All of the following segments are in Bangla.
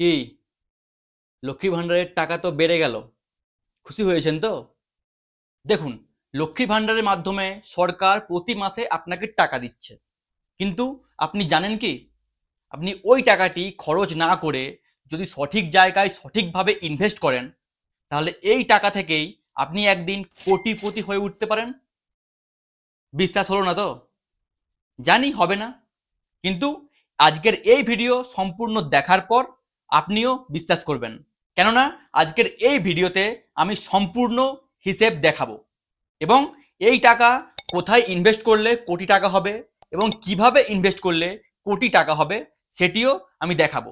কি? লক্ষ্মী ভাণ্ডারের টাকা তো বেড়ে গেল। খুশি হয়েছেন তো? দেখুন, লক্ষ্মী ভাণ্ডারের মাধ্যমে সরকার প্রতি মাসে আপনাকে টাকা দিচ্ছে। কিন্তু আপনি জানেন কি? আপনি ওই টাকাটি খরচ না করে যদি সঠিক জায়গায় সঠিকভাবে ইনভেস্ট করেন, তাহলে এই টাকা থেকেই আপনি একদিন কোটিপতি হয়ে উঠতে পারেন। বিশ্বাস হলো না তো? জানি হবে না। কিন্তু আজকের এই ভিডিও সম্পূর্ণ দেখার পর আপনিও বিশ্বাস করবেন। কেননা আজকের এই ভিডিওতে আমি সম্পূর্ণ হিসেব দেখাবো এবং এই টাকা কোথায় ইনভেস্ট করলে কোটি টাকা হবে এবং কীভাবে ইনভেস্ট করলে কোটি টাকা হবে সেটিও আমি দেখাবো।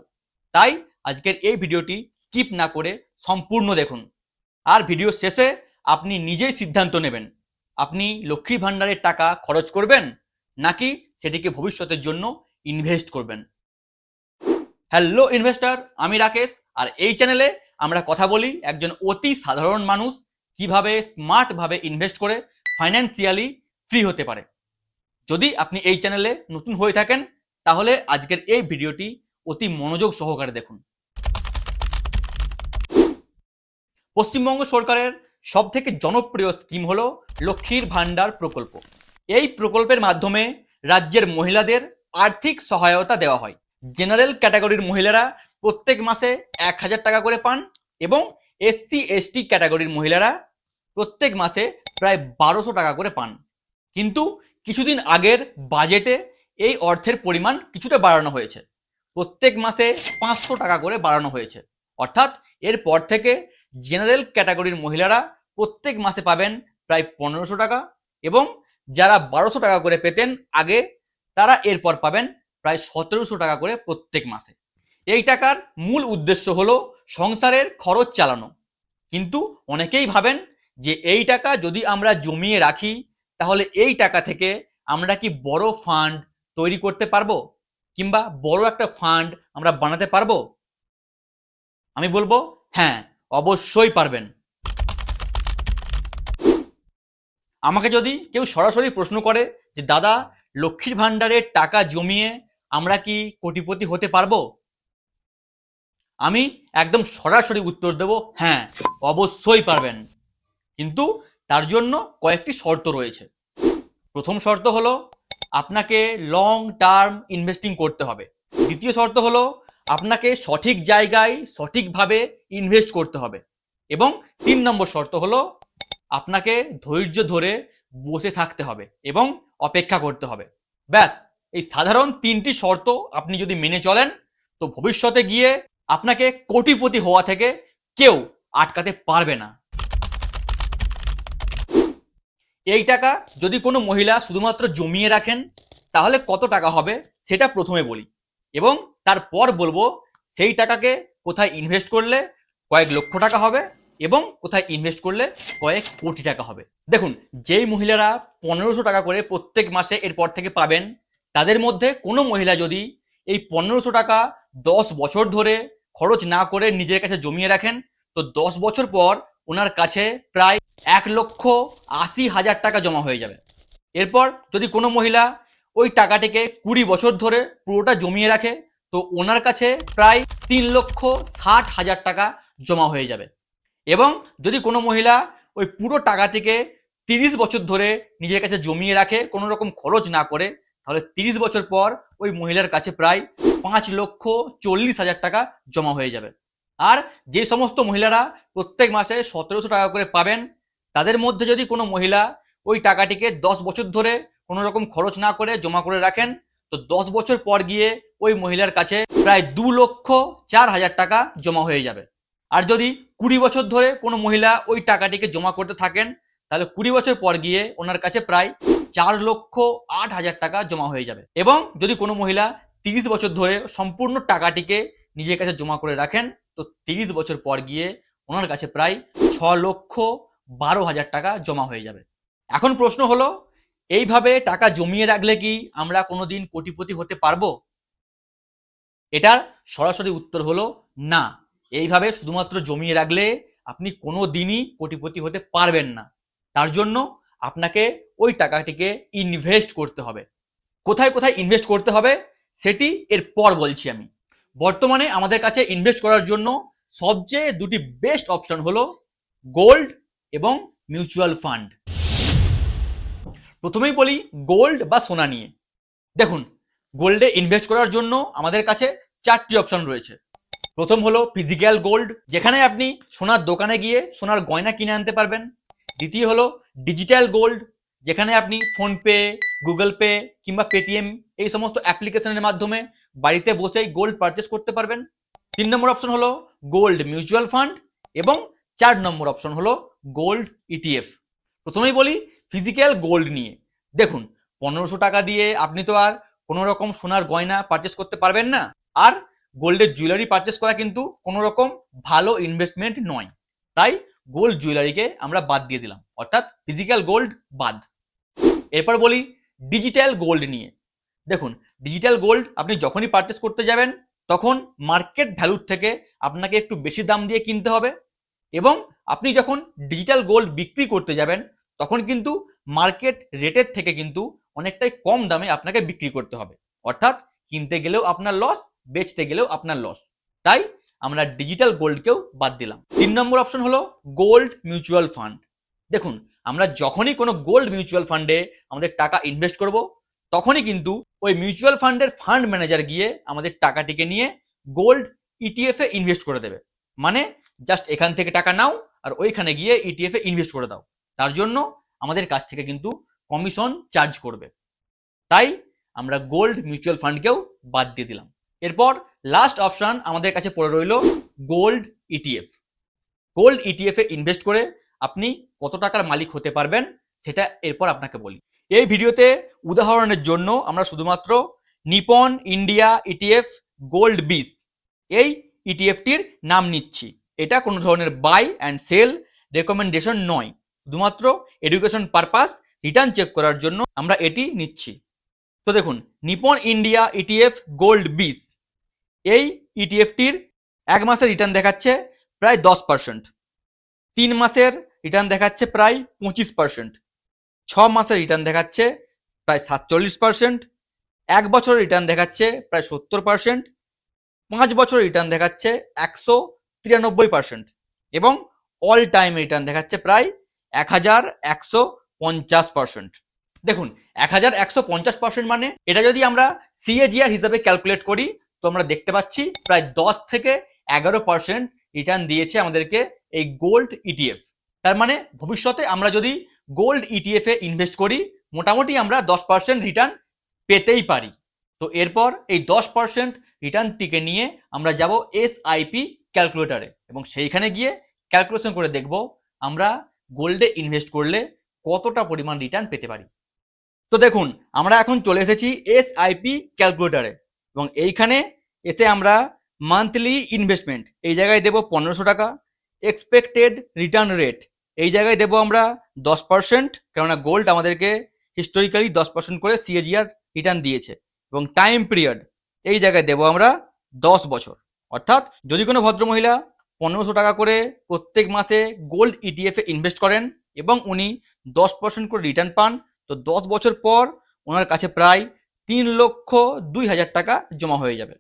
তাই আজকের এই ভিডিওটি স্কিপ না করে সম্পূর্ণ দেখুন। আর ভিডিও শেষে আপনি নিজেই সিদ্ধান্ত নেবেন। আপনি লক্ষ্মী ভাণ্ডারের টাকা খরচ করবেন নাকি সেটিকে ভবিষ্যতের জন্য ইনভেস্ট করবেন? হ্যালো ইনভেস্টর আমি রাকেশ, আর এই চ্যানেলে আমরা কথা বলি একজন অতি সাধারণ মানুষ কীভাবে স্মার্টভাবে ইনভেস্ট করে ফাইন্যান্সিয়ালি ফ্রি হতে পারে। যদি আপনি এই চ্যানেলে নতুন হয়ে থাকেন, তাহলে আজকের এই ভিডিওটি অতি মনোযোগ সহকারে দেখুন। পশ্চিমবঙ্গ সরকারের সবথেকে জনপ্রিয় স্কিম হলো লক্ষ্মীর ভাণ্ডার প্রকল্প। এই প্রকল্পের মাধ্যমে রাজ্যের মহিলাদের আর্থিক সহায়তা দেওয়া হয়। জেনারেল ক্যাটাগরির মহিলারা প্রত্যেক মাসে এক হাজার টাকা করে পান এবং এসসি, এসটি ক্যাটাগরির মহিলারা প্রত্যেক মাসে প্রায় বারোশো টাকা করে পান। কিন্তু কিছুদিন আগের বাজেটে এই অর্থের পরিমাণ কিছুটা বাড়ানো হয়েছে। প্রত্যেক মাসে পাঁচশো টাকা করে বাড়ানো হয়েছে। অর্থাৎ এরপর থেকে জেনারেল ক্যাটাগরির মহিলারা প্রত্যেক মাসে পাবেন প্রায় পনেরোশো টাকা এবং যারা বারোশো টাকা করে পেতেন আগে, তারা এরপর পাবেন প্রায় সতেরোশো টাকা করে প্রত্যেক মাসে। এই টাকার মূল উদ্দেশ্য হলো সংসারের খরচ চালানো। কিন্তু অনেকেই ভাবেন যে এই টাকা যদি আমরা জমিয়ে রাখি, তাহলে এই টাকা থেকে আমরা কি বড় ফান্ড তৈরি করতে পারব? কিংবা বড় একটা ফান্ড আমরা বানাতে পারব? আমি বলব হ্যাঁ অবশ্যই পারবেন। আমাকে যদি কেউ সরাসরি প্রশ্ন করে যে, দাদা, লক্ষ্মীর ভাণ্ডারের টাকা জমিয়ে আমরা কি কোটিপতি হতে পারব? আমি একদম সরাসরি উত্তর দেব হ্যাঁ অবশ্যই পারবেন। কিন্তু তার জন্য কয়েকটি শর্ত রয়েছে। প্রথম শর্ত হলো, আপনাকে লং টার্ম ইনভেস্টিং করতে হবে। দ্বিতীয় শর্ত হলো, আপনাকে সঠিক জায়গায় সঠিকভাবে ইনভেস্ট করতে হবে। এবং তিন নম্বর শর্ত হলো, আপনাকে ধৈর্য ধরে বসে থাকতে হবে এবং অপেক্ষা করতে হবে। ব্যাস। এই সাধারণ তিনটি শর্ত আপনি যদি মেনে চলেন, তো ভবিষ্যতে গিয়ে আপনাকে কোটিপতি হওয়া থেকে কেউ আটকাতে পারবে না। এই টাকা যদি কোনো মহিলা শুধুমাত্র জমিয়ে রাখেন, তাহলে কত টাকা হবে সেটা প্রথমে বলি। এবং তারপর বলব, সেই টাকাকে কোথায় ইনভেস্ট করলে কয়েক লক্ষ টাকা হবে এবং কোথায় ইনভেস্ট করলে কয়েক কোটি টাকা হবে। দেখুন, যেই মহিলারা পনেরোশো টাকা করে প্রত্যেক মাসে এরপর থেকে পাবেন তাদের মধ্যে কোনো মহিলা যদি এই পনেরোশো টাকা দশ বছর ধরে খরচ না করে নিজের কাছে জমিয়ে রাখেন, তো দশ বছর পর ওনার কাছে প্রায় এক লক্ষ আশি হাজার টাকা জমা হয়ে যাবে। এরপর যদি কোনো মহিলা ওই টাকাটিকে কুড়ি বছর ধরে পুরোটা জমিয়ে রাখে, তো ওনার কাছে প্রায় তিন লক্ষ ষাট হাজার টাকা জমা হয়ে যাবে। এবং যদি কোনো মহিলা ওই পুরো টাকাটিকে তিরিশ বছর ধরে নিজের কাছে জমিয়ে রাখে, কোনো রকম খরচ না করে তাহলে তিরিশ বছর পর ওই মহিলার কাছে প্রায় পাঁচ লক্ষ চল্লিশ হাজার টাকা জমা হয়ে যাবে। আর যে সমস্ত মহিলারা প্রত্যেক মাসে সতেরোশো টাকা করে পাবেন, তাদের মধ্যে যদি কোনো মহিলা ওই টাকাটিকে দশ বছর ধরে কোনো রকম খরচ না করে জমা করে রাখেন, তো দশ বছর পর গিয়ে ওই মহিলার কাছে প্রায় দু লক্ষ চার হাজার টাকা জমা হয়ে যাবে। আর যদি কুড়ি বছর ধরে কোনো মহিলা ওই টাকাটিকে জমা করতে থাকেন, তাহলে কুড়ি বছর পর গিয়ে ওনার কাছে প্রায় চার লক্ষ আট হাজার টাকা জমা হয়ে যাবে। এবং যদি কোনো মহিলা তিরিশ বছর ধরে সম্পূর্ণ টাকাটিকে নিজের কাছে জমা করে রাখেন, তো তিরিশ বছর পর গিয়ে ওনার কাছে প্রায় ছ লক্ষ বারো হাজার টাকা জমা হয়ে যাবে। এখন প্রশ্ন হলো, এইভাবে টাকা জমিয়ে রাখলে কি আমরা কোনোদিন কোটিপতি হতে পারব? এটার সরাসরি উত্তর হলো না। এইভাবে শুধুমাত্র জমিয়ে রাখলে আপনি কোনো দিনই কোটিপতি হতে পারবেন না। তার জন্য আপনাকে ওই টাকাটিকে ইনভেস্ট করতে হবে। কোথায় কোথায় ইনভেস্ট করতে হবে সেটি এর পর বলছি আমি। বর্তমানে আমাদের কাছে ইনভেস্ট করার জন্য সবচেয়ে দুটি বেস্ট অপশন হলো গোল্ড এবং মিউচুয়াল ফান্ড প্রথমেই বলি গোল্ড বা সোনা নিয়ে। দেখুন গোল্ডে ইনভেস্ট করার জন্য আমাদের কাছে চারটি অপশন রয়েছে। প্রথম হলো ফিজিক্যাল গোল্ড যেখানে আপনি সোনার দোকানে গিয়ে সোনার গয়না কিনে আনতে পারবেন। দ্বিতীয় হলো ডিজিটাল গোল্ড যেখানে আপনি ফোনপে গুগল পে কিংবা পেটিএম এই সমস্ত অ্যাপ্লিকেশনের মাধ্যমে বাড়িতে বসেই গোল্ড পারচেস করতে পারবেন। তিন নম্বর অপশন হলো গোল্ড মিউচুয়াল ফান্ড এবং চার নম্বর অপশন হলো গোল্ড ইটিএফ প্রথমেই বলি ফিজিক্যাল গোল্ড নিয়ে। দেখুন, পনেরোশো টাকা দিয়ে আপনি তো আর কোনো রকম সোনার গয়না পারচেস করতে পারবেন না। আর গোল্ডের জুয়েলারি পারচেস করা কিন্তু কোনো রকম ভালো ইনভেস্টমেন্ট নয়। তাই গোল্ড জুয়েলারিকে আমরা বাদ দিয়ে দিলাম। অর্থাৎ ফিজিক্যাল গোল্ড বাদ। এরপর বলি ডিজিটাল গোল্ড নিয়ে। দেখুন ডিজিটাল গোল্ড আপনি যখনই পারচেস করতে যাবেন, তখন মার্কেট ভ্যালুর থেকে আপনাকে একটু বেশি দাম দিয়ে কিনতে হবে এবং আপনি যখন ডিজিটাল গোল্ড বিক্রি করতে যাবেন, তখন কিন্তু মার্কেট রেটের থেকে কিন্তু অনেকটাই কম দামে আপনাকে বিক্রি করতে হবে। অর্থাৎ কিনতে গেলেও আপনার লস বেচতে গেলেও আপনার লস তাই আমরা ডিজিটাল গোল্ডকেও বাদ দিলাম। তিন নম্বর অপশন হলো গোল্ড মিউচুয়াল ফান্ড দেখুন, আমরা যখনই কোনো গোল্ড মিউচুয়াল ফান্ডে আমাদের টাকা ইনভেস্ট করব, তখনই কিন্তু ওই মিউচুয়াল ফান্ডের ফান্ড ম্যানেজার গিয়ে আমাদের টাকাটিকে নিয়ে গোল্ড ইটিএফ এ ইনভেস্ট করে দেবে। মানে জাস্ট এখান থেকে টাকা নাও আর ওইখানে গিয়ে ইটিএফ এ ইনভেস্ট করে দাও। তার জন্য আমাদের কাছ থেকে কিন্তু কমিশন চার্জ করবে। তাই আমরা গোল্ড মিউচুয়াল ফান্ডকেও বাদ দিয়ে দিলাম। এরপর লাস্ট অপশান আমাদের কাছে পড়ে রইল gold ETF gold ETF invest করে আপনি কত টাকার মালিক হতে পারবেন সেটা এরপর আপনাকে বলি। এই ভিডিওতে উদাহরণের জন্য আমরা শুধুমাত্র Nippon India ETF gold BeES এই ইটিএফটির নাম নিচ্ছি। এটা কোনো ধরনের বাই অ্যান্ড সেল রেকমেন্ডেশন নয়। শুধুমাত্র এডুকেশন পারপাস রিটার্ন চেক করার জন্য আমরা এটি নিচ্ছি। তো দেখুন, Nippon India ETF gold BeES এই ইটিএফটির এক মাসের রিটার্ন দেখাচ্ছে প্রায় দশ পার্সেন্ট তিন মাসের রিটার্ন দেখাচ্ছে প্রায় পঁচিশ পার্সেন্ট ছ মাসের রিটার্ন দেখাচ্ছে প্রায় সাতচল্লিশ পার্সেন্ট এক বছরের রিটার্ন দেখাচ্ছে প্রায় সত্তর পার্সেন্ট পাঁচ বছরের রিটার্ন দেখাচ্ছে একশো তিরানব্বই পার্সেন্ট এবং অল টাইম রিটার্ন দেখাচ্ছে প্রায় এক হাজার একশো পঞ্চাশ পার্সেন্ট দেখুন এক হাজার একশো পঞ্চাশ পার্সেন্ট মানে এটা যদি আমরা সিএজিআর হিসাবে ক্যালকুলেট করি তো আমরা দেখতে পাচ্ছি প্রায় দশ থেকে এগারো পার্সেন্ট রিটার্ন দিয়েছে আমাদেরকে এই গোল্ড ইটিএফ তার মানে ভবিষ্যতে আমরা যদি গোল্ড ইটিএফ এ ইনভেস্ট করি, মোটামুটি আমরা দশ পার্সেন্ট রিটার্ন পেতেই পারি। তো এরপর এই দশ পার্সেন্ট রিটার্নটিকে নিয়ে আমরা যাব এস আইপি ক্যালকুলেটারে এবং সেইখানে গিয়ে ক্যালকুলেশন করে দেখব আমরা গোল্ডে ইনভেস্ট করলে কতটা পরিমাণ রিটার্ন পেতে পারি। তো দেখুন, আমরা এখন চলে এসেছি এস আইপি ক্যালকুলেটারে এবং এইখানে এসে আমরা মান্থলি ইনভেস্টমেন্ট এই জায়গায় দেবো পনেরোশো টাকা। এক্সপেক্টেড রিটার্ন রেট এই জায়গায় দেবো আমরা দশ পার্সেন্ট কেননা গোল্ড আমাদেরকে হিস্টোরিক্যালি দশ পার্সেন্ট করে সিএজিআর রিটার্ন দিয়েছে। এবং টাইম পিরিয়ড এই জায়গায় দেবো আমরা দশ বছর। অর্থাৎ যদি কোনো ভদ্রমহিলা পনেরোশো টাকা করে প্রত্যেক মাসে গোল্ড ইটিএফে ইনভেস্ট করেন এবং উনি দশ পার্সেন্ট করে রিটার্ন পান, তো দশ বছর পর ওনার কাছে প্রায় তিন লক্ষ দুই হাজার টাকা জমা হয়ে যাবে।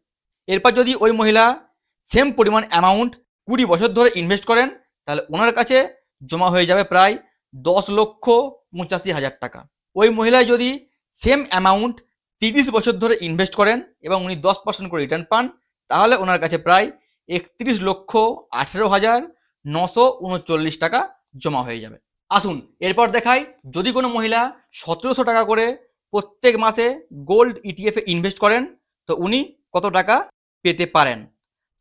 এরপর যদি ওই মহিলা সেম পরিমাণ অ্যামাউন্ট কুড়ি বছর ধরে ইনভেস্ট করেন, তাহলে ওনার কাছে জমা হয়ে যাবে প্রায় দশ লক্ষ পঁচাশি হাজার টাকা। ওই মহিলা যদি সেম অ্যামাউন্ট তিরিশ বছর ধরে ইনভেস্ট করেন এবং উনি দশ পার্সেন্ট করে রিটার্ন পান, তাহলে ওনার কাছে প্রায় একত্রিশ লক্ষ আঠেরো হাজার নশো উনচল্লিশ টাকা জমা হয়ে যাবে। আসুন, এরপর দেখাই যদি কোনো মহিলা সতেরোশো টাকা করে প্রত্যেক মাসে গোল্ড ইটিএফে ইনভেস্ট করেন, তো উনি কত টাকা পেতে পারেন?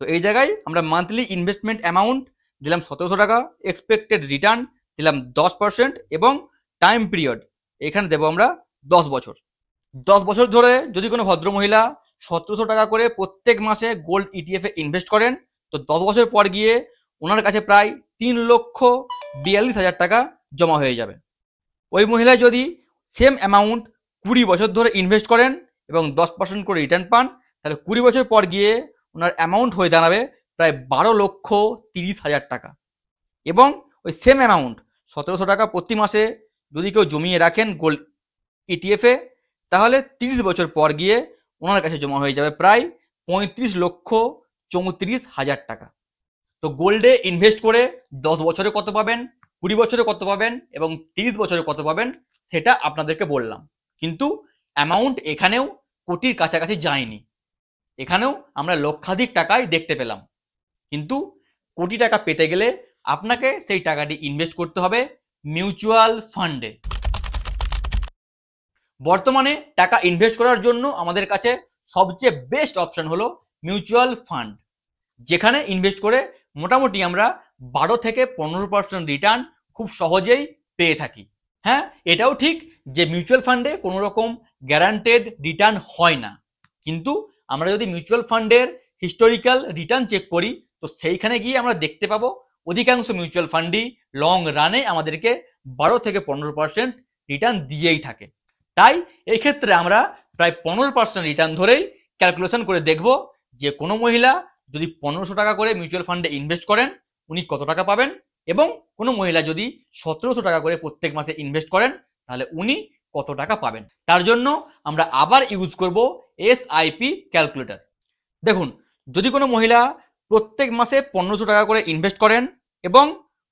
তো এই জায়গায় আমরা মান্থলি ইনভেস্টমেন্ট অ্যামাউন্ট দিলাম সতেরোশো টাকা এক্সপেক্টেড রিটার্ন দিলাম দশ পার্সেন্ট এবং টাইম পিরিয়ড এখানে দেবো আমরা দশ বছর। দশ বছর ধরে যদি কোনো ভদ্রমহিলা সতেরোশো টাকা করে প্রত্যেক মাসে গোল্ড ইটিএফে ইনভেস্ট করেন, তো দশ বছর পর গিয়ে ওনার কাছে প্রায় তিন লক্ষ বিয়াল্লিশ হাজার টাকা জমা হয়ে যাবে। ওই মহিলা যদি সেম অ্যামাউন্ট কুড়ি বছর ধরে ইনভেস্ট করেন এবং দশ পার্সেন্ট করে রিটার্ন পান, তাহলে কুড়ি বছর পর গিয়ে ওনার অ্যামাউন্ট হয়ে দাঁড়াবে প্রায় বারো লক্ষ তিরিশ হাজার টাকা। এবং ওই সেম অ্যামাউন্ট সতেরোশো টাকা প্রতি মাসে যদি কেউ জমিয়ে রাখেন গোল্ড ইটিএফে তাহলে তিরিশ বছর পর গিয়ে ওনার কাছে জমা হয়ে যাবে প্রায় পঁয়ত্রিশ লক্ষ চৌত্রিশ হাজার টাকা। তো গোল্ডে ইনভেস্ট করে দশ বছরে কত পাবেন, কুড়ি বছরে কত পাবেন এবং তিরিশ বছরে কত পাবেন, সেটা আপনাদেরকে বললাম। কিন্তু অ্যামাউন্ট এখানেও কোটির কাছাকাছি যায়নি। এখানেও আমরা লক্ষাধিক টাকাই দেখতে পেলাম। কিন্তু কোটি টাকা পেতে গেলে আপনাকে সেই টাকাটি ইনভেস্ট করতে হবে মিউচুয়াল ফান্ডে বর্তমানে টাকা ইনভেস্ট করার জন্য আমাদের কাছে সবচেয়ে বেস্ট অপশন হলো মিউচুয়াল ফান্ড যেখানে ইনভেস্ট করে মোটামুটি আমরা বারো থেকে পনেরো পার্সেন্ট রিটার্ন খুব সহজেই পেয়ে থাকি। হ্যাঁ এটাও ঠিক যে মিউচুয়াল ফান্ডে কোনো রকম গ্যারান্টেড রিটার্ন হয় না। কিন্তু আমরা যদি মিউচুয়াল ফান্ডের হিস্টোরিক্যাল রিটার্ন চেক করি, তো সেইখানে গিয়ে আমরা দেখতে পাবো অধিকাংশ মিউচুয়াল ফান্ডই লং রানে আমাদেরকে বারো থেকে পনেরো পার্সেন্ট রিটার্ন দিয়েই থাকে। তাই এই ক্ষেত্রে আমরা প্রায় পনেরো পার্সেন্ট রিটার্ন ধরেই ক্যালকুলেশন করে দেখব যে কোনো মহিলা যদি পনেরোশো টাকা করে মিউচুয়াল ফান্ডে ইনভেস্ট করেন, উনি কত টাকা পাবেন? এবং কোনো মহিলা যদি সতেরোশো টাকা করে প্রত্যেক মাসে ইনভেস্ট করেন তাহলে উনি কত টাকা পাবেন? তার জন্য আমরা আবার ইউজ করব এস আইপি ক্যালকুলেটর দেখুন, যদি কোনো মহিলা প্রত্যেক মাসে পনেরোশো টাকা করে ইনভেস্ট করেন এবং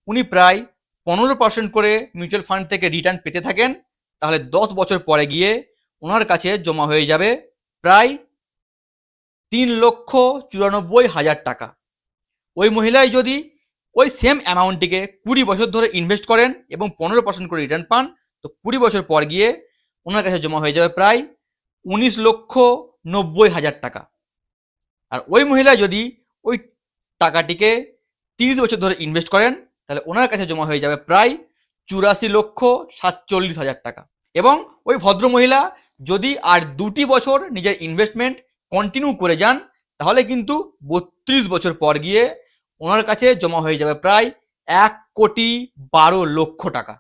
উনি প্রায় পনেরো পার্সেন্ট করে মিউচুয়াল ফান্ড থেকে রিটার্ন পেতে থাকেন, তাহলে দশ বছর পরে গিয়ে ওনার কাছে জমা হয়ে যাবে প্রায় তিন লক্ষ চুরানব্বই হাজার টাকা। ওই মহিলাই যদি ওই সেম অ্যামাউন্টটিকে কুড়ি বছর ধরে ইনভেস্ট করেন এবং পনেরো পার্সেন্ট করে রিটার্ন পান তো কুড়ি বছর পর গিয়ে ওনার কাছে জমা হয়ে যাবে প্রায় উনিশ লক্ষ নব্বই হাজার টাকা। আর ওই মহিলা যদি ওই টাকাটিকে তিরিশ বছর ধরে ইনভেস্ট করেন, তাহলে ওনার কাছে জমা হয়ে যাবে প্রায় চুরাশি লক্ষ সাতচল্লিশ হাজার টাকা। এবং ওই ভদ্র মহিলা যদি আর দুটি বছর নিজের ইনভেস্টমেন্ট কন্টিনিউ করে যান, তাহলে কিন্তু বত্রিশ বছর পর গিয়ে ওনার কাছে জমা হয়ে যাবে প্রায় এক কোটি বারো লক্ষ টাকা।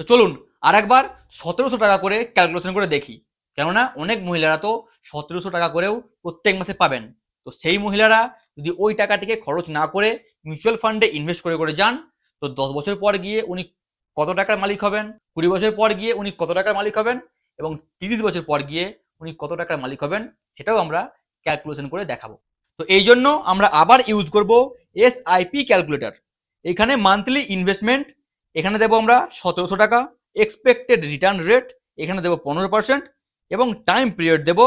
তো চলুন আর একবার সতেরোশো টাকা করে ক্যালকুলেশন করে দেখি। কেননা অনেক মহিলারা তো সতেরোশো টাকা করেও প্রত্যেক মাসে পাবেন। তো সেই মহিলারা যদি ওই টাকাটিকে খরচ না করে মিউচুয়াল ফান্ডে ইনভেস্ট করে করে যান, তো দশ বছর পর গিয়ে উনি কত টাকার মালিক হবেন, কুড়ি বছর পর গিয়ে উনি কত টাকার মালিক হবেন, এবং তিরিশ বছর পর গিয়ে উনি কত টাকার মালিক হবেন, সেটাও আমরা ক্যালকুলেশন করে দেখাবো। তো এই জন্য আমরা আবার ইউজ করব এস আইপি ক্যালকুলেটর এখানে মান্থলি ইনভেস্টমেন্ট এখানে দেবো আমরা সতেরোশো টাকা এক্সপেক্টেড রিটার্ন রেট এখানে দেবো পনেরো পার্সেন্ট এবং টাইম পিরিয়ড দেব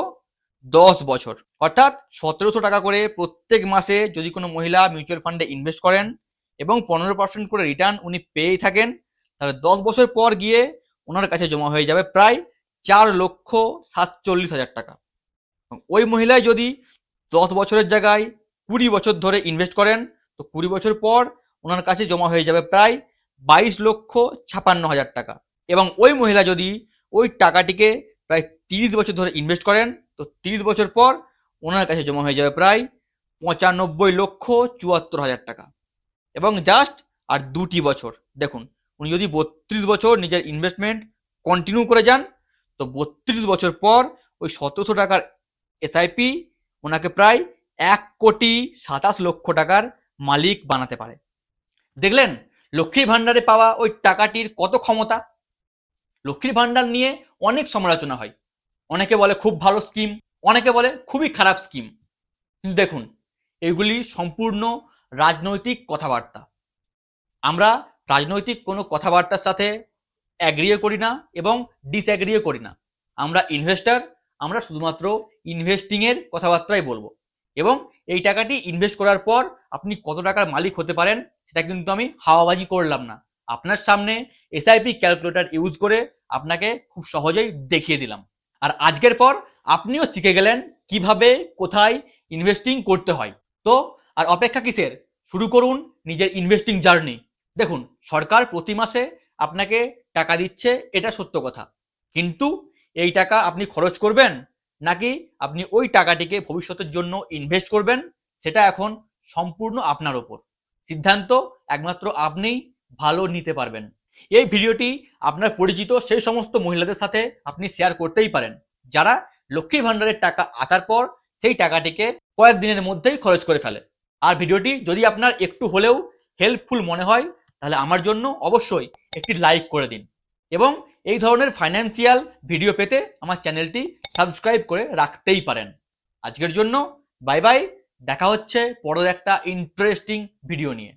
দশ বছর। অর্থাৎ সতেরোশো টাকা করে প্রত্যেক মাসে যদি কোনো মহিলা মিউচুয়াল ফান্ডে ইনভেস্ট করেন এবং পনেরো পার্সেন্ট করে রিটার্ন উনি পেয়েই থাকেন, তাহলে দশ বছর পর গিয়ে ওনার কাছে জমা হয়ে যাবে প্রায় চার লক্ষ সাতচল্লিশ হাজার টাকা। ওই মহিলায় যদি দশ বছরের জায়গায় কুড়ি বছর ধরে ইনভেস্ট করেন, তো কুড়ি বছর পর ওনার কাছে জমা হয়ে যাবে প্রায় বাইশ লক্ষ ছাপান্ন হাজার টাকা। এবং ওই মহিলা যদি ওই টাকাটিকে প্রায় তিরিশ বছর ধরে ইনভেস্ট করেন, তো তিরিশ বছর পর ওনার কাছে জমা হয়ে যাবে প্রায় পঁচানব্বই লক্ষ চুয়াত্তর হাজার টাকা। এবং জাস্ট আর দুটি বছর, দেখুন, উনি যদি বত্রিশ বছর নিজের ইনভেস্টমেন্ট কন্টিনিউ করে যান, তো বত্রিশ বছর পর ওই সতেরোশো টাকার এসআইপি ওনাকে প্রায় এক কোটি সাতাশ লক্ষ টাকার মালিক বানাতে পারে। দেখলেন, লক্ষ্মীর ভাণ্ডারে পাওয়া ওই টাকাটির কত ক্ষমতা? লক্ষ্মীর ভাণ্ডার নিয়ে অনেক সমালোচনা হয়। অনেকে বলে খুব ভালো স্কিম অনেকে বলে খুবই খারাপ স্কিম কিন্তু দেখুন, এগুলি সম্পূর্ণ রাজনৈতিক কথাবার্তা। আমরা রাজনৈতিক কোনো কথাবার্তার সাথে অ্যাগ্রিও করি না এবং ডিসঅ্যাগ্রিও করি না। আমরা ইনভেস্টার আমরা শুধুমাত্র ইনভেস্টিংয়ের কথাবার্তাই বলব। এবং এই টাকাটি ইনভেস্ট করার পর আপনি কত টাকার মালিক হতে পারেন, সেটা কিন্তু আমি হাওয়াবাজি করলাম না। আপনার সামনে এসআইপি ক্যালকুলেটর ইউজ করে আপনাকে খুব সহজেই দেখিয়ে দিলাম। আর আজকের পর আপনিও শিখে গেলেন কীভাবে, কোথায় ইনভেস্টিং করতে হয়। তো, আর অপেক্ষা কিসের? শুরু করুন নিজের ইনভেস্টিং জার্নি দেখুন, সরকার প্রতি মাসে আপনাকে টাকা দিচ্ছে, এটা সত্য কথা। কিন্তু এই টাকা আপনি খরচ করবেন নাকি আপনি ওই টাকাটিকে ভবিষ্যতের জন্য ইনভেস্ট করবেন, সেটা এখন সম্পূর্ণ আপনার ওপর। সিদ্ধান্ত একমাত্র আপনিই ভালো নিতে পারবেন। এই ভিডিওটি আপনার পরিচিত সেই সমস্ত মহিলাদের সাথে আপনি শেয়ার করতেই পারেন। যারা লক্ষ্মীর ভাণ্ডারের টাকা আসার পর সেই টাকাটিকে কয়েকদিনের মধ্যেই খরচ করে ফেলে। আর ভিডিওটি যদি আপনার একটু হলেও হেল্পফুল মনে হয়, তাহলে আমার জন্য অবশ্যই একটি লাইক করে দিন। এবং এই ধরনের ফাইন্যান্সিয়াল ভিডিও পেতে আমার চ্যানেলটি সাবস্ক্রাইব করে রাখতেই পারেন। আজকের জন্য বাই বাই দেখা হচ্ছে পরের একটা ইন্টারেস্টিং ভিডিও নিয়ে।